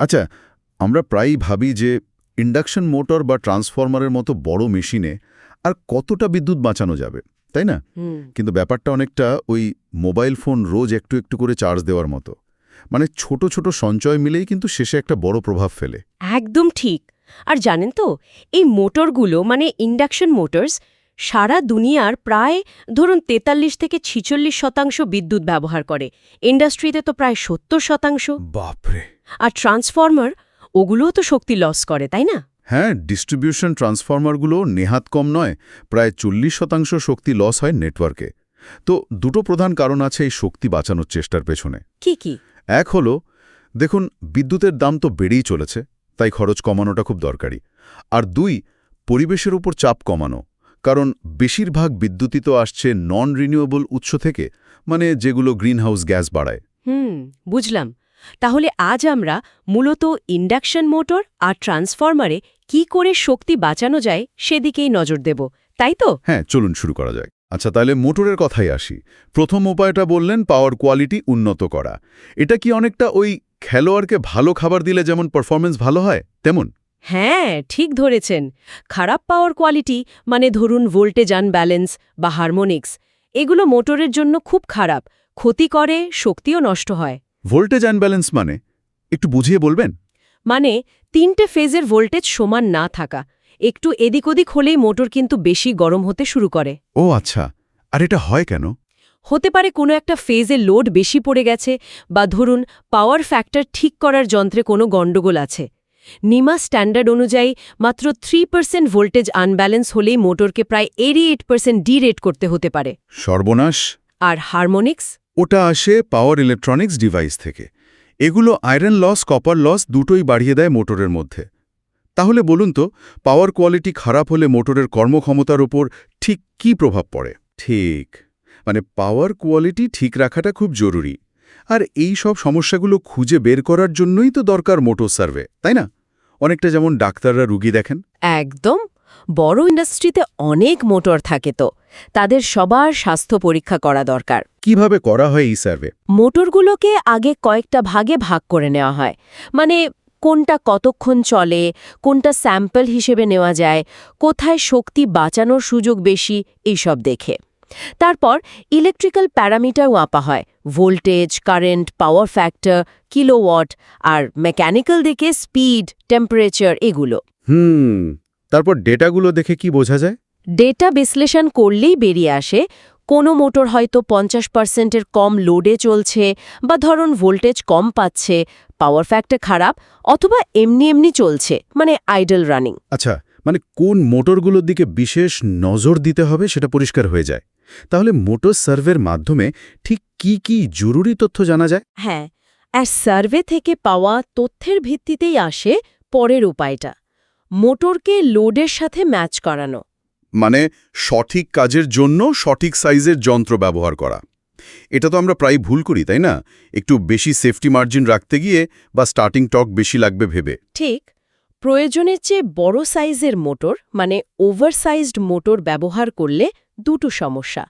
আচ্ছা আমরা প্রায়ই ভাবি যে ইন্ডাকশন মোটর বা ট্রান্সফরমারের মতো বড় মেশিনে আর কতটা বিদ্যুৎ বাঁচানো যাবে তাই না? কিন্তু ব্যাপারটা অনেকটা ওই মোবাইল ফোন রোজ একটু একটু করে চার্জ দেওয়ার মতো। মানে ছোট ছোট সঞ্চয় মিলেই কিন্তু শেষে একটা বড় প্রভাব ফেলে। একদম ঠিক। আর জানেন তো এই মোটরগুলো মানে ইন্ডাকশন মোটরস সারা দুনিয়ার প্রায় ধরুন তেতাল্লিশ থেকে ছিচল্লিশ শতাংশ বিদ্যুৎ ব্যবহার করে। ইন্ডাস্ট্রিতে তো প্রায় সত্তর শতাংশ। বাপরে! আর ট্রান্সফর্মার ওগুলোও তো শক্তি লস করে তাই না? হ্যাঁ ডিস্ট্রিবিউশন ট্রান্সফর্মারগুলো নেহাত কম নয় প্রায় চল্লিশ শতাংশ শক্তি লস হয় নেটওয়ার্কে তো দুটো প্রধান কারণ আছে এই শক্তি বাঁচানোর চেষ্টার পেছনে। কি কি? এক হলো দেখুন বিদ্যুতের দাম তো বেড়েই চলেছে তাই খরচ কমানোটা খুব দরকারি। আর দুই পরিবেশের উপর চাপ কমানো কারণ বেশিরভাগ বিদ্যুৎই তো আসছে নন রিনিউয়েবল উৎস থেকে মানে যেগুলো গ্রিনহাউস গ্যাস বাড়ায়। হুম বুঝলাম। তাহলে আজ আমরা মূলত ইন্ডাকশন মোটর আর ট্রান্সফরমারে কি করে শক্তি বাঁচানো যায় সেদিকেই নজর দেব তাই তো? হ্যাঁ চলুন শুরু করা যায় আচ্ছা তাহলে মোটরের কথাই আসি। প্রথম উপায়টা বললেন পাওয়ার কোয়ালিটি উন্নত করা। এটা কি অনেকটা ওই খেলোয়াড়কে ভালো খাবার দিলে যেমন পারফরমেন্স ভালো হয় তেমন? হ্যাঁ ঠিক ধরেছেন। খারাপ পাওয়ার কোয়ালিটি মানে ধরুন ভোল্টেজ আনব্যালেন্স বা হারমোনিক্স এগুলো মোটরের জন্য খুব খারাপ ক্ষতি করে শক্তিও নষ্ট হয়। ভোল্টেজ অ্যানব্যালেন্স মানে একটু বুঝিয়ে বলবেন? মানে তিনটে ফেজের ভোল্টেজ সমান না থাকা একটু এদিক ওদিক হলেই মোটর কিন্তু বেশি গরম হতে শুরু করে। ও আচ্ছা আর এটা হয় কেন? হতে পারে কোনো একটা ফেজে লোড বেশি পড়ে গেছে বা ধরুন পাওয়ার ফ্যাক্টর ঠিক করার যন্ত্রে কোনো গণ্ডগোল আছে। নিমা স্ট্যান্ডার্ড অনুযায়ী মাত্র থ্রি পার্সেন্ট ভোল্টেজ আনব্যালেন্স হলেই মোটরকে প্রায় এইটি এইট পার্সেন্ট ডিরেট করতে হতে পারে। সর্বনাশ। আর হারমোনিক্স ওটা আসে পাওয়ার ইলেকট্রনিক্স ডিভাইস থেকে। এগুলো আয়রন লস কপার লস দুটোই বাড়িয়ে দেয় মোটরের মধ্যে। তাহলে বলুন তো পাওয়ার কোয়ালিটি খারাপ হলে মোটরের কর্মক্ষমতার ওপর ঠিক কি প্রভাব পড়ে? ঠিক। মানে পাওয়ার কোয়ালিটি ঠিক রাখাটা খুব জরুরি। আর এই সব সমস্যাগুলো খুঁজে বের করার জন্যই তো দরকার মোটর সার্ভে তাই না? অনেকটা যেমন ডাক্তাররা রুগী দেখেন। একদম। বড় ইন্ডাস্ট্রিতে অনেক মোটর থাকে তো। তাদের সবার স্বাস্থ্য পরীক্ষা করা দরকার। কীভাবে করা হয় এই সার্ভে? মোটরগুলোকে আগে কয়েকটা ভাগে ভাগ করে নেওয়া হয়। মানে কোনটা কতক্ষণ চলে কোনটা স্যাম্পল হিসেবে নেওয়া যায় কোথায় শক্তি বাঁচানোর সুযোগ বেশি এইসব দেখে। তারপর ইলেকট্রিক্যাল প্যারামিটার মাপা হয়। Voltage current power factor kilowatt আর মেকানিক্যাল দিকে স্পিড টেম্পারেচার এগুলো। হুম তারপর ডেটাগুলো দেখে কি বোঝা যায়? ডেটা বিশ্লেষণ করলেই বেরিয়ে আসে কোনো মোটর হয়তো পঞ্চাশ পার্সেন্টের কম লোডে চলছে বা ধরুন ভোল্টেজ কম পাচ্ছে পাওয়ার ফ্যাক্টর খারাপ অথবা এমনি এমনি চলছে মানে আইডল রানিং। আচ্ছা মানে কোন মোটরগুলোর দিকে বিশেষ নজর দিতে হবে সেটা পরিষ্কার হয়ে যায়। তাহলে মোটর সার্ভের মাধ্যমে ঠিক কি কি জরুরি তথ্য জানা যায়? হ্যাঁ আর সার্ভে থেকে পাওয়া তথ্যের ভিত্তিতেই আসে পরের উপায়টা। মোটরকে লোডের সাথে ম্যাচ করানো। মানে সঠিক কাজের জন্য সঠিক সাইজের যন্ত্র ব্যবহার করা। এটা তো আমরা প্রায় ভুল করি তাই না? একটু বেশি সেফটি মার্জিন রাখতে গিয়ে বা স্টার্টিং টক বেশি লাগবে ভেবে। ঠিক। প্রয়োজনের চেয়ে বড় সাইজের মোটর মানে ওভারসাইজড মোটর ব্যবহার করলে দুটো সমস্যা।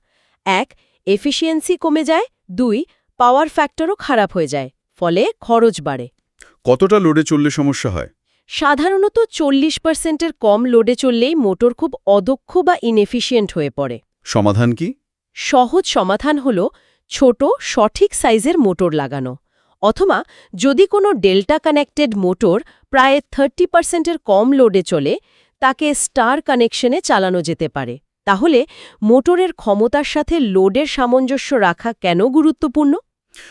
এক এফিসিয়েন্সি কমে যায়। দুই পাওয়ার ফ্যাক্টরও খারাপ হয়ে যায় ফলে খরচ বাড়ে। কতটা লোডে চললে সমস্যা হয়? সাধারণত চল্লিশ পার্সেন্টের কম লোডে চললেই মোটর খুব অদক্ষ বা ইনএফিশিয়েন্ট হয়ে পড়ে। সমাধান কি? সহজ সমাধান হল ছোট সঠিক সাইজের মোটর লাগানো। অথবা যদি কোনো ডেল্টা কানেক্টেড মোটর প্রায় থার্টি পার্সেন্টের কম লোডে চলে তাকে স্টার কানেকশনে চালানো যেতে পারে। তাহলে মোটরের ক্ষমতার সাথে লোডের সামঞ্জস্য রাখা কেন গুরুত্বপূর্ণ?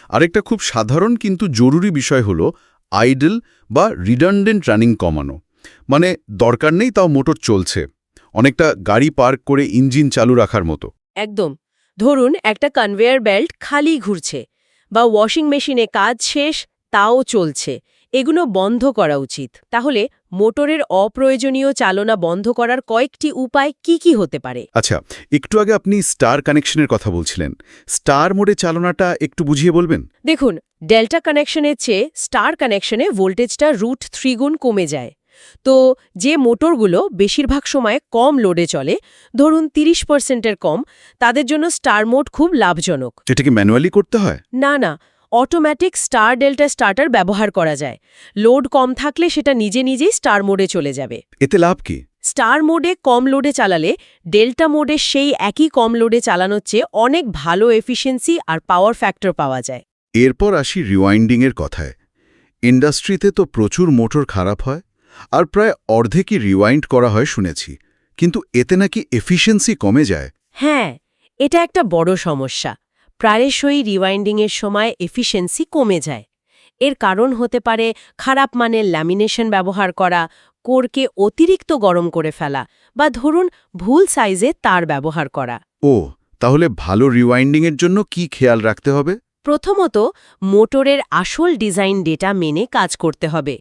আরেকটা খুব সাধারণ কিন্তু জরুরি বিষয় হলো আইডল বা রিডান্ডেন্ট রানিং কমানো। মানে দরকার নেই তাও মোটর চলছে। অনেকটা গাড়ি পার্ক করে ইঞ্জিন চালু রাখার মতো। একদম। ধরুন একটা কনভেয়ার বেল্ট খালি ঘুরছে বা ওয়াশিং মেশিনে কাজ শেষ, তাও চলছে। এগুলো বন্ধ করা উচিত। তাহলে মোটরের অপ্রয়োজনীয় চালনা বন্ধ করার কয়েকটি উপায় কি কি হতে পারে? আচ্ছা একটু আগে আপনি স্টার কানেকশনের কথা বলছিলেন। স্টার মোডে চালনাটা একটু বুঝিয়ে বলবেন? দেখুন ডেল্টা কানেকশনের চেয়ে স্টার কানেকশনে ভোল্টেজটা রুট থ্রি গুণ কমে যায়। তো যে মোটরগুলো বেশিরভাগ সময় কম লোডে চলে ধরুন তিরিশ পার্সেন্টের কম তাদের জন্য স্টার মোড খুব লাভজনক। এটাকে ম্যানুয়ালি করতে হয়? না না অটোমেটিক স্টার ডেল্টা স্টার্টার ব্যবহার করা যায়। লোড কম থাকলে সেটা নিজে নিজেই স্টার মোডে চলে যাবে। এতে লাভ কি? স্টার মোডে কম লোডে চালালে ডেল্টা মোডে সেই একই কম লোডে চালানোর চেয়ে অনেক ভালো এফিসিয়েন্সি আর পাওয়ার ফ্যাক্টর পাওয়া যায়। এরপর আসি রিওয়াইন্ডিংয়ের কথায়। ইন্ডাস্ট্রিতে তো প্রচুর মোটর খারাপ হয় আর প্রায় অর্ধেকই রিওয়াইন্ড করা হয় শুনেছি। কিন্তু এতে নাকি এফিসিয়েন্সি কমে যায়। হ্যাঁ এটা একটা বড় সমস্যা। প্রায়শই রিওয়াইন্ডিংয়ের সময় এফিসিয়েন্সি কমে যায়। এর কারণ হতে পারে খারাপ মানের ল্যামিনেশন ব্যবহার করা কোরকে অতিরিক্ত গরম করে ফেলা বা ধরুন ভুল সাইজে তার ব্যবহার করা। ও তাহলে ভালো রিওয়াইন্ডিংয়ের জন্য কি খেয়াল রাখতে হবে? প্রথমত মোটরের আসল ডিজাইন ডেটা মেনে কাজ করতে হবে।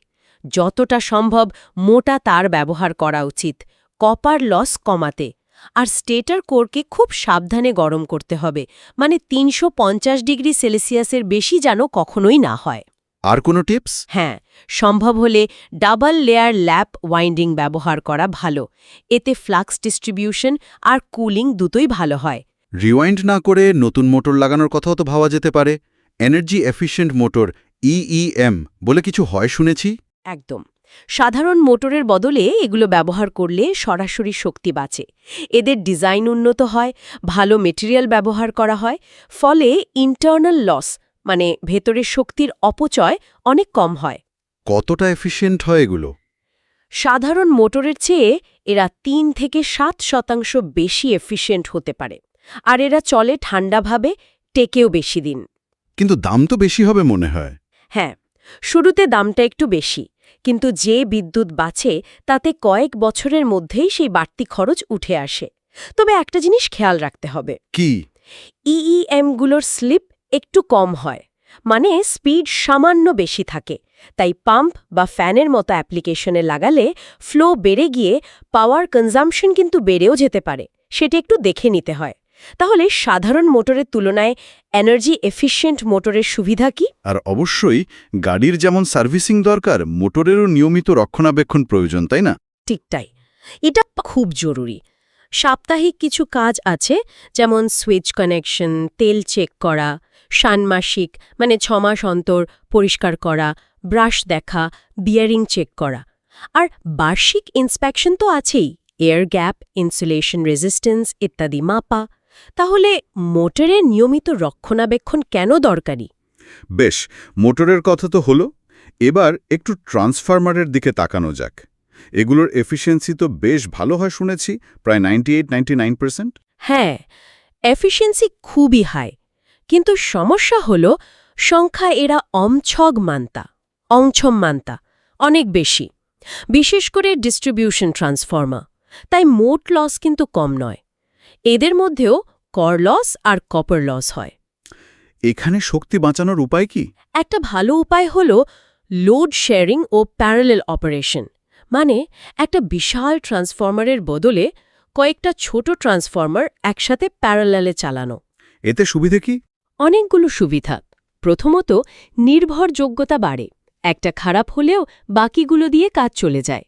যতটা সম্ভব মোটা তার ব্যবহার করা উচিত কপার লস কমাতে। আর স্টেটার কোরকে খুব সাবধানে গরম করতে হবে মানে তিনশো পঞ্চাশ ডিগ্রি সেলসিয়াসের বেশি যেন কখনোই না হয়। আর কোনো টিপস? হ্যাঁ সম্ভব হলে ডাবল লেয়ার ল্যাপ ওয়াইন্ডিং ব্যবহার করা ভালো এতে ফ্লাক্স ডিস্ট্রিবিউশন আর কুলিং দুটোই ভালো হয়। রিওয়াইন্ড না করে নতুন মোটর লাগানোর কথাও তো ভাবা যেতে পারে। এনার্জি এফিশিয়েন্ট মোটর ইইএম বলে কিছু হয় শুনেছি? একদম। সাধারণ মোটরের বদলে এগুলো ব্যবহার করলে সরাসরি শক্তি বাঁচে। এদের ডিজাইন উন্নত হয় ভালো মেটেরিয়াল ব্যবহার করা হয় ফলে ইন্টারনাল লস মানে ভেতরের শক্তির অপচয় অনেক কম হয়। কতটা এফিশিয়েন্ট হয় এগুলো? সাধারণ মোটরের চেয়ে এরা তিন থেকে সাত শতাংশ বেশি এফিশিয়েন্ট হতে পারে আর এরা চলে ঠান্ডাভাবে টেকেও বেশি দিন। কিন্তু দাম তো বেশি হবে মনে হয়। হ্যাঁ শুরুতে দামটা একটু বেশি কিন্তু যে বিদ্যুৎ বাঁচে তাতে কয়েক বছরের মধ্যেই সেই বাড়তি খরচ উঠে আসে। তবে একটা জিনিস খেয়াল রাখতে হবে। কি? ইইএমগুলোর স্লিপ একটু কম হয়। মানে স্পিড সামান্য বেশি থাকে। তাই পাম্প বা ফ্যানের মতো অ্যাপ্লিকেশনে লাগালে ফ্লো বেড়ে গিয়ে পাওয়ার কনজামশন কিন্তু বেড়েও যেতে পারে। সেটা একটু দেখে নিতে হয়। তাহলে সাধারণ মোটরের তুলনায় এনার্জি এফিশিয়েন্ট মোটরের সুবিধা কি? আর অবশ্যই গাড়ির যেমন সার্ভিসিং দরকার মোটরেরও নিয়মিত রক্ষণাবেক্ষণ প্রয়োজন তাই না? ঠিকটাই এটা খুব জরুরি। সাপ্তাহিক কিছু কাজ আছে যেমন সুইচ কানেকশন তেল চেক করা ষান্মাসিক মানে ছমাস অন্তর পরিষ্কার করা ব্রাশ দেখা বিয়ারিং চেক করা। আর বার্ষিক ইন্সপেকশন তো আছেই এয়ার গ্যাপ ইনসুলেশন রেজিস্ট্যান্স ইত্যাদি মাপা। তাহলে মোটরের নিয়মিত রক্ষণাবেক্ষণ কেন দরকারি? বেশ মোটরের কথা তো হলো। এবার একটু ট্রান্সফরমারের দিকে তাকানো যাক। এগুলোর এফিসিয়েন্সি তো বেশ ভালো হয় শুনেছি প্রায় নাইনটি এইট পার্সেন্ট। হ্যাঁ এফিসিয়েন্সি খুবই হাই। কিন্তু সমস্যা হল সংখ্যা এরা অমছগ মানতা অংছম মান্তা অনেক বেশি। বিশেষ করে ডিস্ট্রিবিউশন ট্রান্সফর্মার। তাই মোট লস কিন্তু কম নয়। এদের মধ্যেও কর লস আর কপার লস হয়। এখানে শক্তি বাঁচানোর উপায় কি? একটা ভালো উপায় হল লোড শেয়ারিং ও প্যারালেল অপারেশন মানে একটা বিশাল ট্রান্সফর্মারের বদলে কয়েকটা ছোট ট্রান্সফর্মার একসাথে প্যারালেলে চালানো। এতে সুবিধে কি? অনেকগুলো সুবিধা। প্রথমত নির্ভরযোগ্যতা বাড়ে। একটা খারাপ হলেও বাকিগুলো দিয়ে কাজ চলে যায়।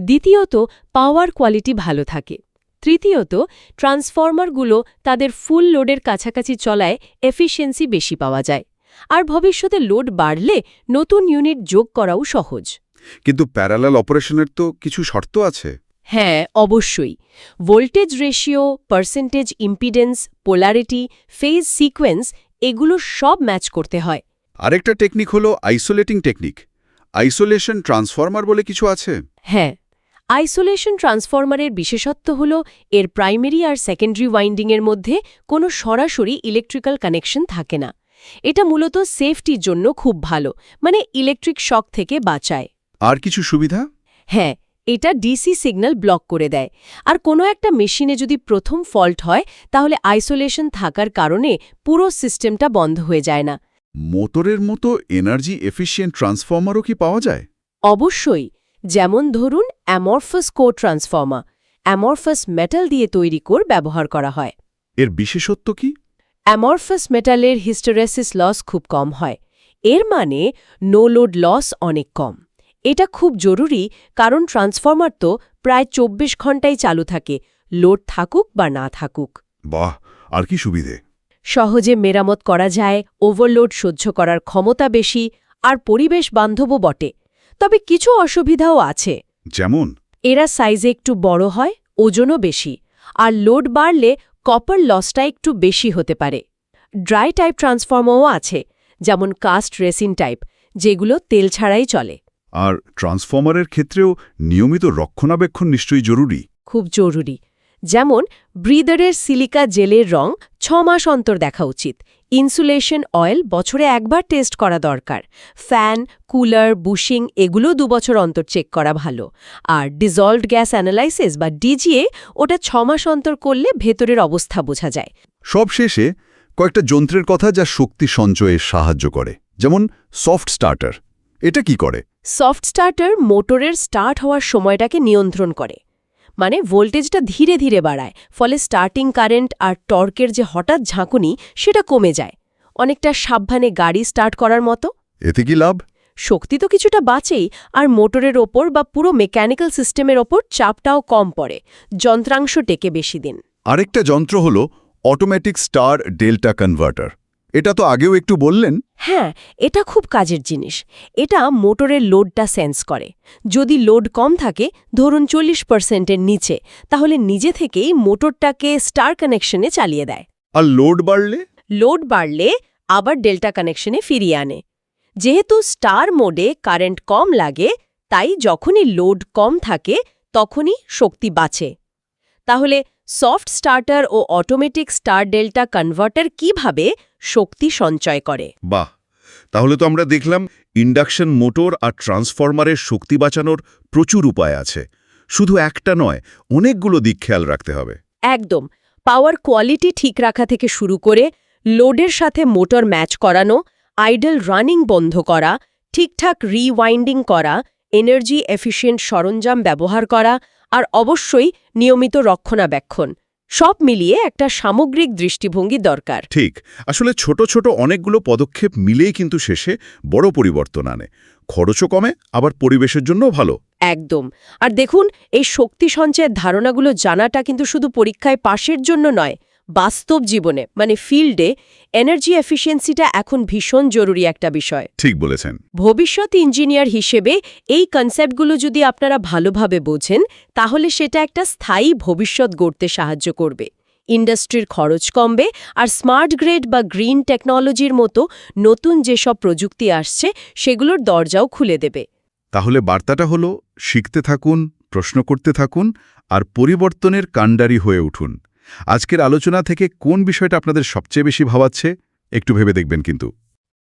দ্বিতীয়ত পাওয়ার কোয়ালিটি ভালো থাকে। তৃতীয়ত ট্রান্সফর্মারগুলো তাদের ফুল লোডের কাছাকাছি চলায় এফিসিয়েন্সি বেশি পাওয়া যায়। আর ভবিষ্যতে লোড বাড়লে নতুন ইউনিট যোগ করাও সহজ। কিন্তু প্যারালাল অপারেশনের তো কিছু শর্ত আছে। হ্যাঁ অবশ্যই। Voltage ratio percentage impedance polarity phase sequence এগুলো সব ম্যাচ করতে হয়। আরেকটা টেকনিক হলো আইসোলেটিং টেকনিক। আইসোলেশন ট্রান্সফর্মার বলে কিছু আছে? হ্যাঁ। আইসোলেশন ট্রান্সফরমারের বিশেষত্ব হল এর প্রাইমারি আর সেকেন্ডারি ওয়াইন্ডিংয়ের মধ্যে কোনো সরাসরি ইলেকট্রিক্যাল কানেকশন থাকে না। এটা মূলত সেফটির জন্য খুব ভালো মানে ইলেকট্রিক শক থেকে বাঁচায়। আর কিছু সুবিধা? হ্যাঁ এটা ডিসি সিগন্যাল ব্লক করে দেয়। আর কোনো একটা মেশিনে যদি প্রথম ফল্ট হয় তাহলে আইসোলেশন থাকার কারণে পুরো সিস্টেমটা বন্ধ হয়ে যায় না। মোটরের মতো এনার্জি এফিশিয়েন্ট ট্রান্সফর্মারও কি পাওয়া যায়? অবশ্যই। যেমন ধরুন amorphous core transformer amorphous metal দিয়ে তৈরি কোর ব্যবহার করা হয়। এর বিশেষত্ব কি? অ্যামরফাস মেটালের হিস্টোরেসিস লস খুব কম হয়। এর মানে নো লোড লস অনেক কম। এটা খুব জরুরি কারণ ট্রান্সফর্মার তো প্রায় চব্বিশ ঘন্টাই চালু থাকে লোড থাকুক বা না থাকুক। বাহ আর কি সুবিধে? সহজে মেরামত করা যায় ওভারলোড সহ্য করার ক্ষমতা বেশি আর পরিবেশ বান্ধবও বটে। তবে কিছু অসুবিধাও আছে। যেমন? এরা সাইজে একটু বড় হয় ওজনও বেশি আর লোড বাড়লে কপার লসটা একটু বেশি হতে পারে। ড্রাই টাইপ ট্রান্সফর্মারও আছে যেমন কাস্ট রেসিন টাইপ যেগুলো তেল ছাড়াই চলে। আর ট্রান্সফর্মারের ক্ষেত্রেও নিয়মিত রক্ষণাবেক্ষণ নিশ্চয়ই জরুরি। খুব জরুরি। যেমন ব্রিদারের সিলিকা জেলের রং ছ মাস অন্তর দেখা উচিত। ইনসুলেশন অয়েল বছরে একবার টেস্ট করা দরকার। ফ্যান কুলার বুশিং এগুলো দুবছর অন্তর চেক করা ভালো। আর ডিজলভড গ্যাস অ্যানালাইসিস বা ডিজিএ ওটা ছ মাস অন্তর করলে ভেতরের অবস্থা বোঝা যায়। সবশেষে কয়েকটা যন্ত্রের কথা যা শক্তি সঞ্চয়ে সাহায্য করে। যেমন সফট স্টার্টার। এটা কি করে? সফট স্টার্টার মোটরের স্টার্ট হওয়ার সময়টাকে নিয়ন্ত্রণ করে। মানে ভোল্টেজটা ধীরে ধীরে বাড়ায় ফলে স্টার্টিং কারেন্ট আর টর্কের যে হঠাৎ ঝাঁকুনি সেটা কমে যায়। অনেকটা সাবধানে গাড়ি স্টার্ট করার মতো। এতে কি লাভ? শক্তি তো কিছুটা বাঁচেই আর মোটরের ওপর বা পুরো মেকানিক্যাল সিস্টেমের ওপর চাপটাও কম পড়ে। যন্ত্রাংশ টেকে বেশি দিন। আরেকটা যন্ত্র হল অটোমেটিক স্টার ডেল্টা কনভার্টার এটা তো আগেও একটু বললেন। হ্যাঁ এটা খুব কাজের জিনিস। এটা মোটরের লোডটা সেন্স করে। যদি লোড কম থাকে ধরুন চল্লিশ পার্সেন্টের নিচে তাহলে নিজে থেকেই মোটরটাকে স্টার কানেকশনে চালিয়ে দেয়। আর লোড বাড়লে? লোড বাড়লে আবার ডেল্টা কানেকশনে ফিরিয়ে আনে। যেহেতু স্টার মোডে কারেন্ট কম লাগে তাই যখনই লোড কম থাকে তখনই শক্তি বাঁচে। তাহলে সফট স্টার্টার ও অটোমেটিক স্টার ডেল্টা কনভার্টার কীভাবে শক্তি সঞ্চয় করে? বাহ! তাহলে তো আমরা দেখলাম ইন্ডাকশন মোটর আর ট্রান্সফরমারের শক্তি বাঁচানোর প্রচুর উপায় আছে। শুধু একটা নয় অনেকগুলো দিক খেয়াল রাখতে হবে। একদম। পাওয়ার কোয়ালিটি ঠিক রাখা থেকে শুরু করে লোডের সাথে মোটর ম্যাচ করানো আইডল রানিং বন্ধ করা ঠিকঠাক রিওয়াইন্ডিং করা এনার্জি এফিশিয়েন্ট সরঞ্জাম ব্যবহার করা আর অবশ্যই নিয়মিত রক্ষণাবেক্ষণ। সব মিলিয়ে একটা সামগ্রিক দৃষ্টিভঙ্গি দরকার। ঠিক। আসলে ছোট ছোট অনেকগুলো পদক্ষেপ মিলেই কিন্তু শেষে বড় পরিবর্তন আনে। খরচও কমে আবার পরিবেশের জন্য ভালো। একদম। আর দেখুন এই শক্তি সঞ্চয়ের ধারণাগুলো জানাটা কিন্তু শুধু পরীক্ষায় পাশের জন্য নয় বাস্তব জীবনে মানে ফিল্ডে এনার্জি এফিসিয়েন্সিটা এখন ভীষণ জরুরি একটা বিষয়। ঠিক বলেছেন। ভবিষ্যৎ ইঞ্জিনিয়ার হিসেবে এই কনসেপ্টগুলো যদি আপনারা ভালোভাবে বোঝেন তাহলে সেটা একটা স্থায়ী ভবিষ্যৎ গড়তে সাহায্য করবে। ইন্ডাস্ট্রির খরচ কমবে আর স্মার্ট গ্রেড বা গ্রিন টেকনোলজির মতো নতুন যেসব প্রযুক্তি আসছে সেগুলোর দরজাও খুলে দেবে। তাহলে বার্তাটা হলো শিখতে থাকুন প্রশ্ন করতে থাকুন আর পরিবর্তনের কাণ্ডারি হয়ে উঠুন। আজকের আলোচনা থেকে কোন বিষয়টা আপনাদের সবচেয়ে বেশি ভাবাচ্ছে? একটু ভেবে দেখবেন কিন্তু।